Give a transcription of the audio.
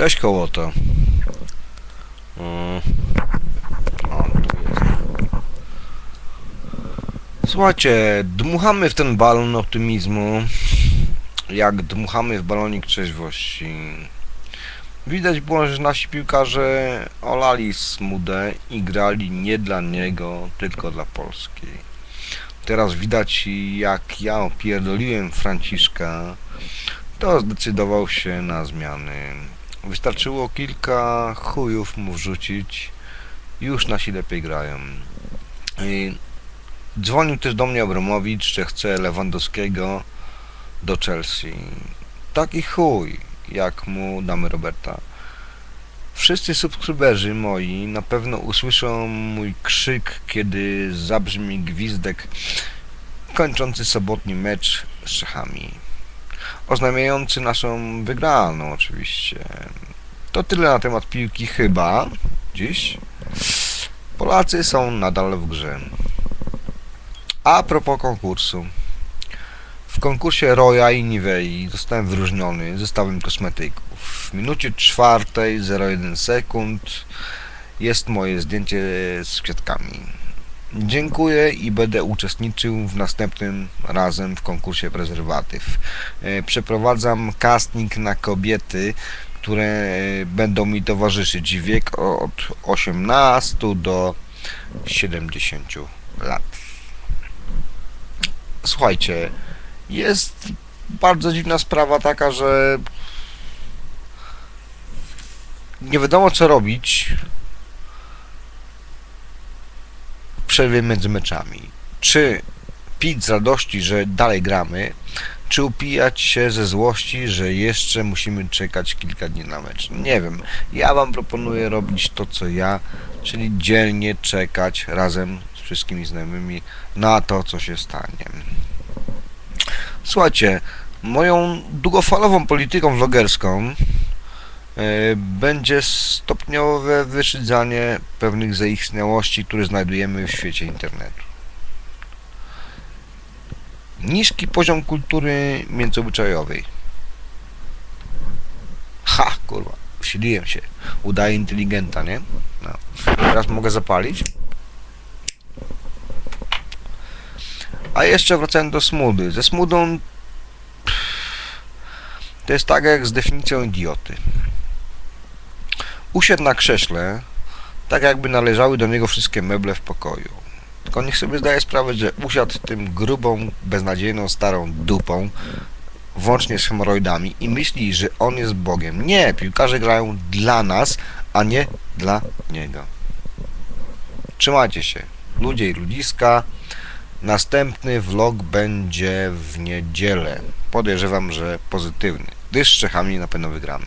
Cześć kołoto. Mm. Tu jest. Słuchajcie, dmuchamy w ten balon optymizmu, jak dmuchamy w balonik trzeźwości. Widać było, że nasi piłkarze olali smudę i grali nie dla niego, tylko dla Polski. Teraz widać, jak ja opierdoliłem Franciszka, to zdecydował się na zmiany. Wystarczyło kilka chujów mu wrzucić, już nasi lepiej grają. I dzwonił też do mnie Abramowicz, że chce Lewandowskiego do Chelsea. Taki chuj, jak mu damy Roberta. Wszyscy subskryberzy moi na pewno usłyszą mój krzyk, kiedy zabrzmi gwizdek kończący sobotni mecz z Czechami oznajmiający naszą wygraną oczywiście. To tyle na temat piłki chyba dziś. Polacy są nadal w grze. A propos konkursu. W konkursie Roya i Nivei zostałem wyróżniony zestawem kosmetyków. W minucie czwartej 01 sekund jest moje zdjęcie z kwiatkami. Dziękuję i będę uczestniczył w następnym razem w konkursie prezerwatyw. E, Przeprowadzam casting na kobiety, które e, będą mi towarzyszyć. Wiek od 18 do 70 lat. Słuchajcie, jest bardzo dziwna sprawa taka, że nie wiadomo co robić w przerwie między meczami. Czy pić z radości, że dalej gramy, czy upijać się ze złości, że jeszcze musimy czekać kilka dni na mecz. Nie wiem. Ja wam proponuję robić to, co ja, czyli dzielnie czekać razem z wszystkimi znajomymi na to, co się stanie. Słuchajcie, moją długofalową polityką vlogerską będzie stopniowe wyszydzanie pewnych zaistniałości, które znajdujemy w świecie internetu. Niski poziom kultury międzyobyczajowej. Ha, kurwa, usiliłem się. Udaję inteligenta, nie? No. Teraz mogę zapalić. A jeszcze wracając do smudy. Ze smudą to jest tak jak z definicją idioty. Usiadł na krześle, tak jakby należały do niego wszystkie meble w pokoju. Tylko niech sobie zdaje sprawę, że usiadł tym grubą, beznadziejną, starą dupą, włącznie z hemoroidami i myśli, że on jest Bogiem. Nie, piłkarze grają dla nas, a nie dla niego. Trzymajcie się. Ludzie i ludziska. Następny vlog będzie w niedzielę. Podejrzewam, że pozytywny, gdyż z Czechami na pewno wygramy.